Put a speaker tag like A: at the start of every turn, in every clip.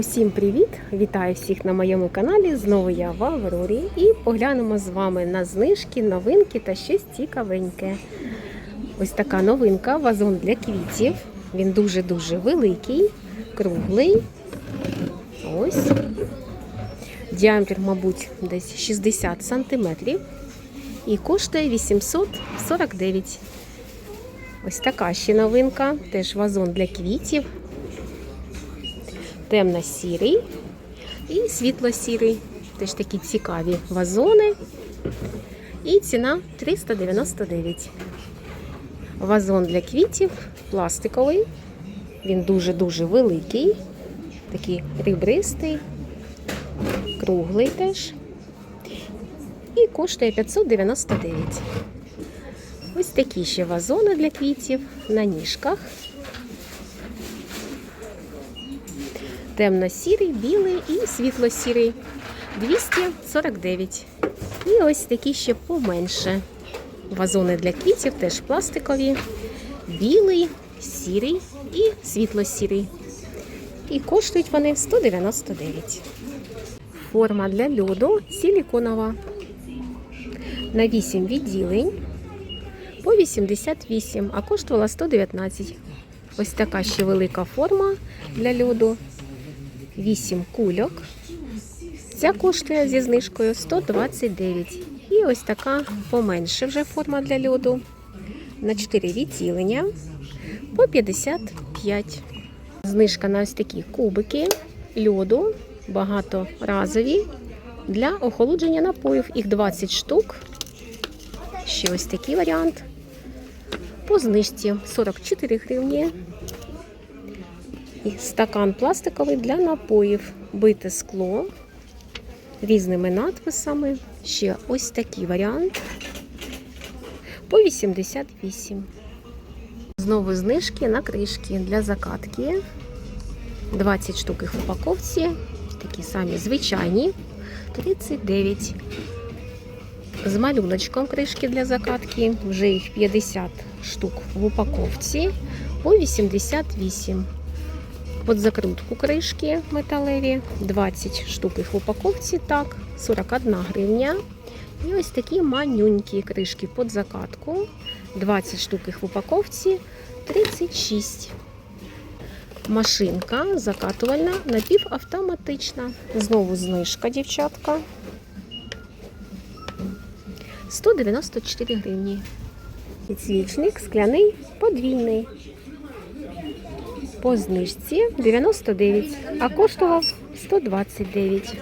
A: Усім привіт! Вітаю всіх на моєму каналі. Знову я в Аврорі і поглянемо з вами на знижки, новинки та щось цікавеньке. Ось така новинка вазон для квітів. Він дуже-дуже великий, круглий. Ось. Діаметр, мабуть, десь 60 сантиметрів. І коштує 849. Ось така ще новинка. Теж вазон для квітів темно-сірий і світло-сірий. Теж такі цікаві вазони. І ціна 399. Вазон для квітів пластиковий. Він дуже-дуже великий, такий ребристий, круглий теж. І коштує 599. Ось такі ще вазони для квітів на ніжках. Темно-сірий, білий і світло-сірий 249. І ось такі ще поменше. Вазони для квітів теж пластикові, білий, сірий і світло-сірий. І коштують вони 199. Форма для льоду силіконова. На 8 відділень по 88, а коштувала 119. Ось така ще велика форма для льоду. 8 кульок. Ця коштує зі знижкою 129. І ось така поменше вже форма для льоду. На 4 відділення по 55. Знижка на ось такі кубики льоду, багаторазові для охолодження напоїв. Їх 20 штук. Ще ось такий варіант. По знижці 44 гривні. І стакан пластиковий для напоїв, бите скло різними надписами. Ще ось такий варіант по 88. Знову знижки на кришки для закатки. 20 штук їх в упаковці. Такі самі звичайні. 39. З малюночком кришки для закатки. Вже їх 50 штук в упаковці по 88. Под закрутку кришки металеві, 20 штук їх в упаковці, так, 41 гривня. І ось такі манюнькі кришки під закатку, 20 штук їх в упаковці, 36. Машинка закатувальна, напівавтоматична. Знову знижка, дівчатка. 194 гривні. Підсвічник скляний подвійний по знижці 99, а коштував 129.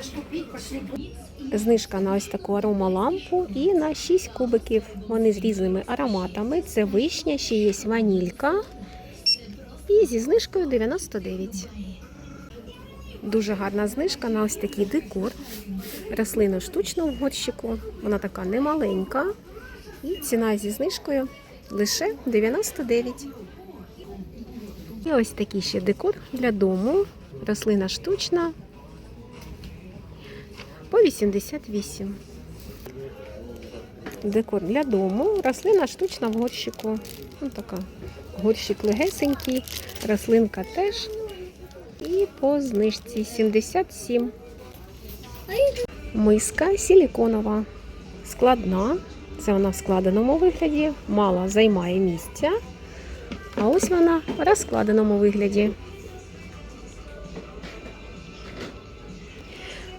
A: Знижка на ось таку аромалампу і на 6 кубиків. Вони з різними ароматами. Це вишня, ще є ванілька. І зі знижкою 99. Дуже гарна знижка на ось такий декор. Рослину штучну в горщику. Вона така немаленька. І ціна зі знижкою лише 99. І ось такий ще декор для дому. Рослина штучна по 88. Декор для дому. Рослина штучна в горщику. Ось така. Горщик легесенький, рослинка теж. І по знижці 77. Миска силіконова. Складна. Це вона в складеному вигляді, мало займає місця. А ось вона в розкладеному вигляді.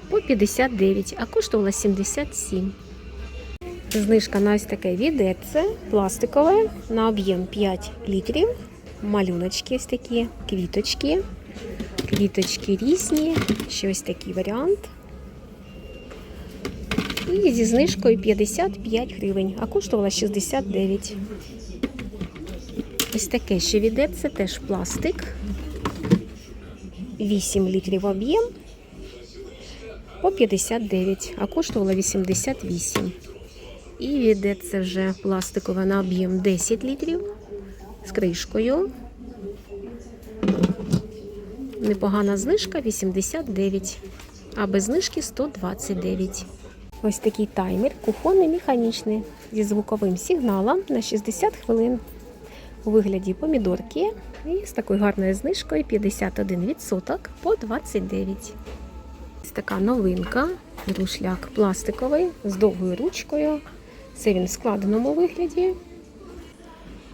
A: По 59, а коштувала 77. Знижка на ось таке відерце пластикове на об'єм 5 літрів. Малюночки ось такі, квіточки. Квіточки різні. Ще ось такий варіант. І зі знижкою 55 гривень, а коштувала 69. Ось таке ще віде, це теж пластик. 8 літрів об'єм по 59, а коштувала 88. І віде це вже пластикове на об'єм 10 літрів з кришкою. Непогана знижка 89, а без знижки 129. Ось такий таймер, кухонний механічний зі звуковим сигналом на 60 хвилин у вигляді помідорки І з такою гарною знижкою 51% по 29. Ось така новинка. Рушляк пластиковий з довгою ручкою. Це він в складеному вигляді.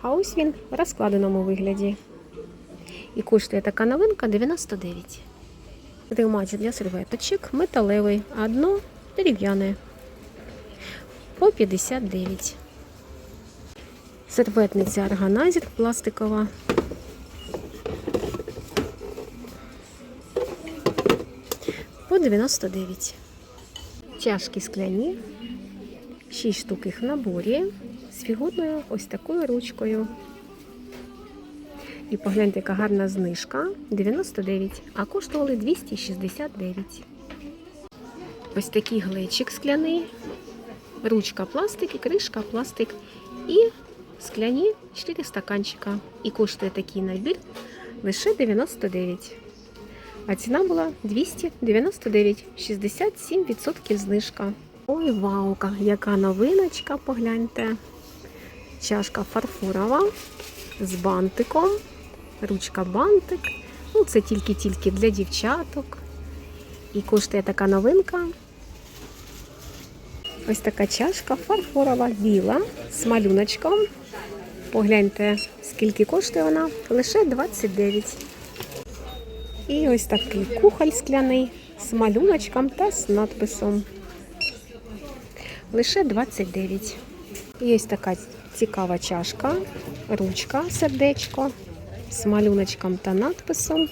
A: А ось він в розкладеному вигляді. І коштує така новинка 99. Тримач для серветочок металевий, а дно дерев'яне. По 59. Серветниця органайзер пластикова. По 99. Чашки скляні. 6 штук їх в наборі з фігурною ось такою ручкою. І погляньте, яка гарна знижка 99, а коштували 269. Ось такий глечик скляний, ручка пластик і кришка пластик. І скляні 4 стаканчика. І коштує такий набір лише 99. А ціна була 299, 67% знижка. Ой, ваука, яка новиночка, погляньте. Чашка фарфорова з бантиком. Ручка бантик. Ну, це тільки-тільки для дівчаток. І коштує така новинка. Ось така чашка фарфорова, біла, з малюночком. Погляньте, скільки коштує вона? Лише 29. І ось такий кухоль скляний з малюночком та з надписом. Лише 29. І ось така цікава чашка, ручка, сердечко з малюночком та надписом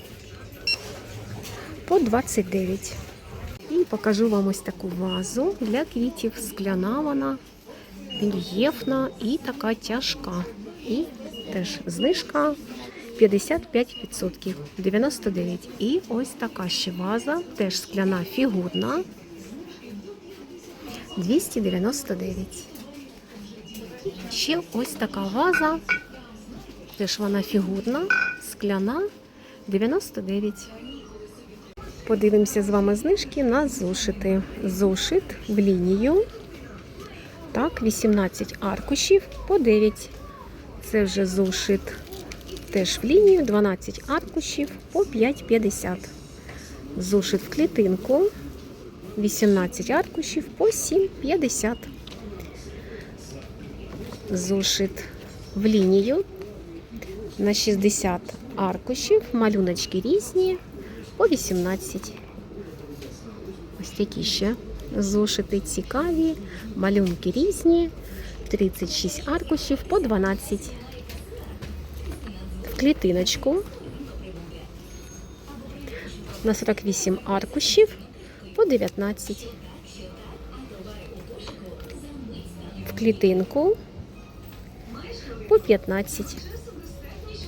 A: по 29. І покажу вам ось таку вазу для квітів. Скляна вона, рельєфна і така тяжка. І теж знижка 55%, 99. І ось така ще ваза, теж скляна фігурна. 299. Ще ось така ваза. Теж вона фігурна, скляна 99. Подивимося з вами знижки на зошити. Зошит в лінію. Так, 18 аркушів по 9. Це вже зошит теж в лінію, 12 аркушів по 5,50. Зошит в клітинку. 18 аркушів по 7,50. Зошит в лінію на 60 аркушів, малюночки різні по 18. Ось такі ще зошити цікаві, малюнки різні, 36 аркушів по 12. В клітиночку на 48 аркушів по 19. В клітинку по 15.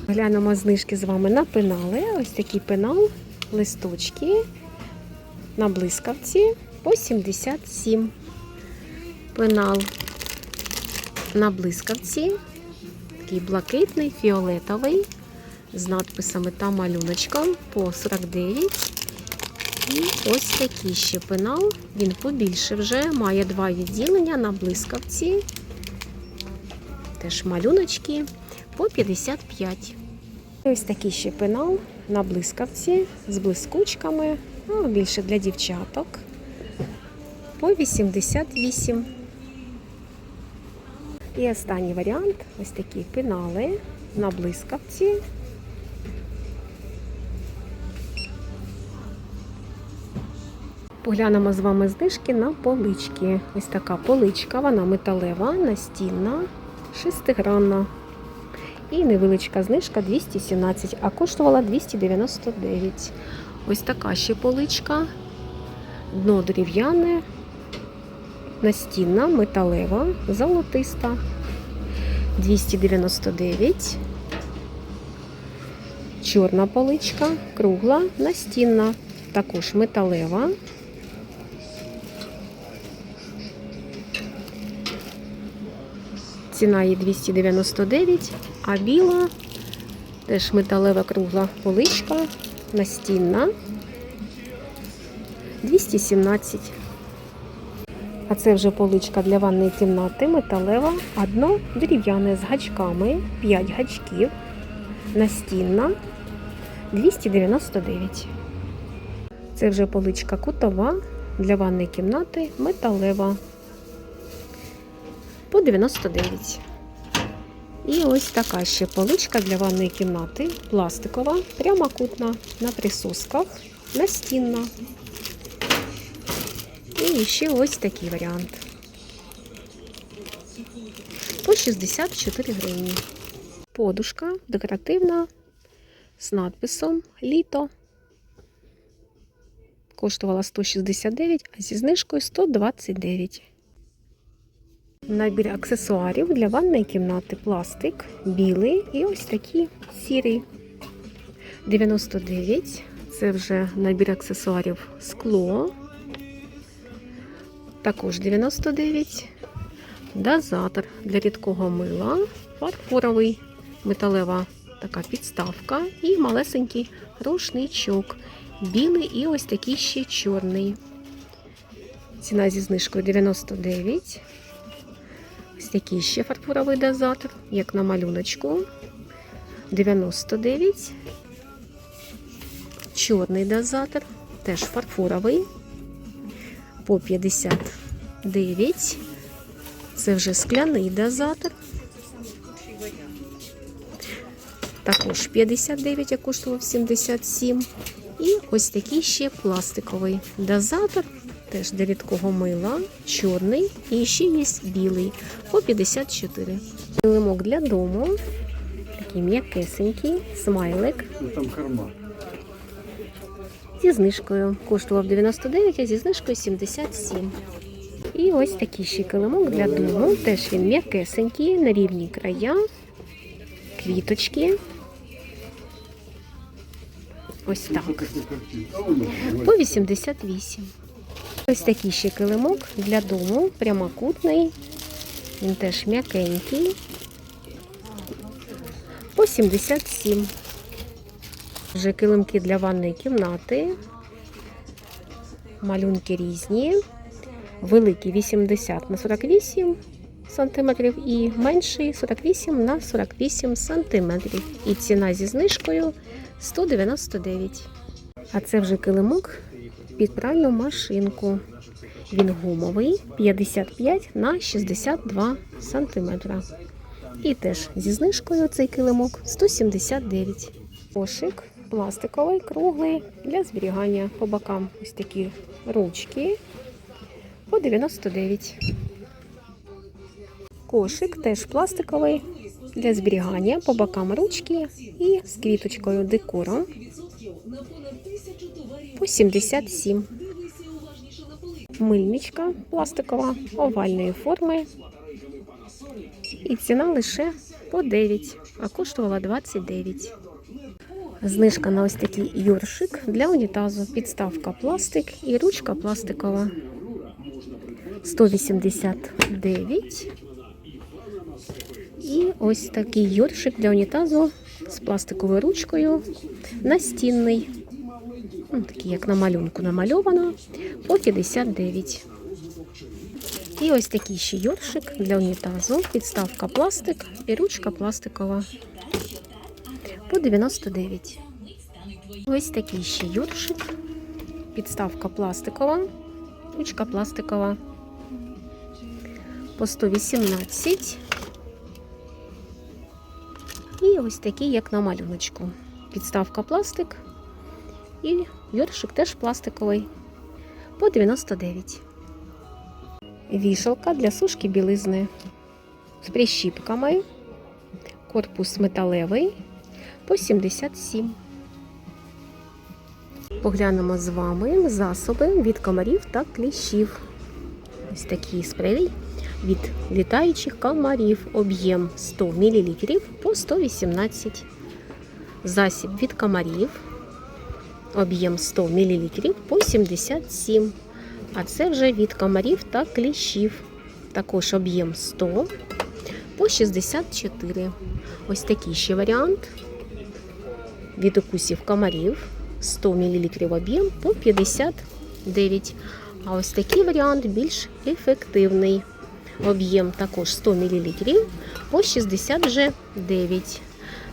A: Глянемо знижки з вами на пенали. Ось такий пенал, листочки на блискавці по 77. Пенал на блискавці, такий блакитний, фіолетовий, з надписами та малюночком по 49. І ось такий ще пенал. Він побільше вже, має два відділення на блискавці. Теж малюночки по 55. Ось такий ще пенал на блискавці з блискучками, ну, більше для дівчаток. По 88. І останній варіант ось такі пенали на блискавці. Поглянемо з вами знижки на полички. Ось така поличка, вона металева, настільна, шестигранна. І невеличка знижка 217, а коштувала 299. Ось така ще поличка. Дно дерев'яне, настінна, металева, золотиста. 299. Чорна поличка, кругла, настінна, також металева. Ціна її 299, а біла теж металева кругла поличка, настінна 217. А це вже поличка для ванної кімнати, металева, одно дерев'яне з гачками, 5 гачків настінна 299. Це вже поличка кутова для ванної кімнати металева по 99. І ось така ще поличка для ванної кімнати, пластикова, прямокутна, на присосках, настінна. І ще ось такий варіант. По 64 гривні. Подушка декоративна з надписом Літо. Коштувала 169, а зі знижкою 129. Набір аксесуарів для ванної кімнати пластик, білий і ось такі сірі. 99. Це вже набір аксесуарів скло. Також 99. Дозатор для рідкого мила, фарфоровий, металева така підставка і малесенький рушничок. Білий і ось такий ще чорний. Ціна зі знижкою 99. Ось такий ще фарфоровий дозатор, як на малюночку. 99. Чорний дозатор, теж фарфоровий. По 59. Це вже скляний дозатор. Також 59, я коштував 77. І ось такий ще пластиковий дозатор, теж для рідкого мила, чорний і ще є білий по 54. Лимок для дому, такий м'якесенький, смайлик
B: Ну там карман.
A: Зі знижкою. Коштував 99, а зі знижкою 77. І ось такий ще килимок для дому. Теж він м'якесенький, на рівні края, квіточки. Ось так. По 88. Ось такий ще килимок для дому, прямокутний. Він теж м'якенький. По 77. Вже килимки для ванної кімнати. Малюнки різні. Великий 80 на 48 сантиметрів і менший 48 на 48 сантиметрів. І ціна зі знижкою 199. А це вже килимок під пральну машинку. Він гумовий 55 на 62 сантиметра. І теж зі знижкою цей килимок 179. Кошик пластиковий, круглий для зберігання по бокам. Ось такі ручки по 99. Кошик теж пластиковий для зберігання по бокам ручки і з квіточкою декором по 77. Мильничка пластикова овальної форми. І ціна лише по 9, а коштувала 29. Знижка на ось такий юршик для унітазу. Підставка пластик і ручка пластикова. 189. І ось такий юршик для унітазу з пластиковою ручкою. Настінний. Ну, такий, як на малюнку намальовано, по 59. І ось такий ще йоршик для унітазу. Підставка пластик і ручка пластикова. По 99. Ось такий ще йоршик. Підставка пластикова, ручка пластикова. По 118. І ось такий, як на малюночку. Підставка пластик. І йоршик теж пластиковий. По 99. Вішалка для сушки білизни з прищіпками. Корпус металевий по 77. Поглянемо з вами засоби від комарів та кліщів. Ось такий спрей від літаючих комарів. Об'єм 100 мл по 118. Засіб від комарів. Об'єм 100 мл по 77. А це вже від комарів та кліщів. Також об'єм 100 по 64. Ось такий ще варіант. Від укусів комарів 100 мл об'єм по 59. А ось такий варіант більш ефективний. Об'єм також 100 мл по 69.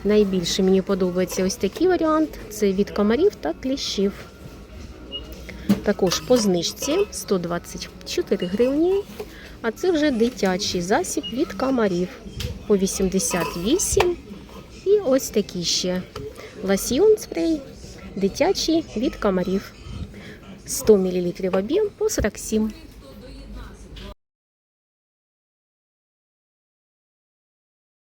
A: Найбільше мені подобається ось такий варіант. Це від комарів та кліщів. Також по знижці 124 гривні. А це вже дитячий засіб від комарів по 88. І ось такий ще ласьйон спрей дитячий від комарів. 100 мл об'єм по 47.